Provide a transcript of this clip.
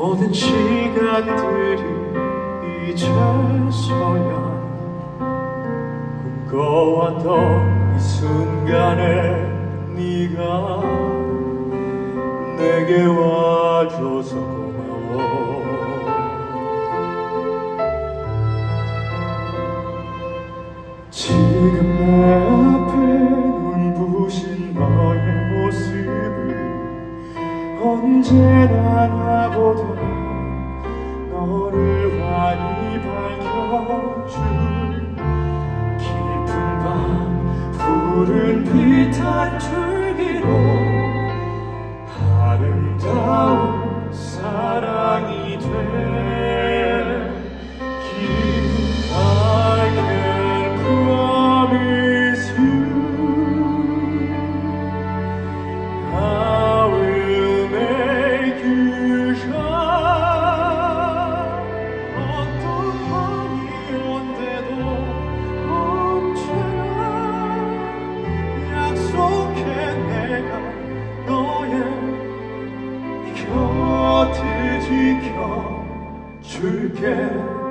모든 시간들이 이제서야 꿈꿔왔던 이 순간에 네가 내게 와줘서 고마워. 지금 언제나 나보다 너를 환히 밝혀줄 깊은 밤 푸른 빛한 줄기로 지켜줄게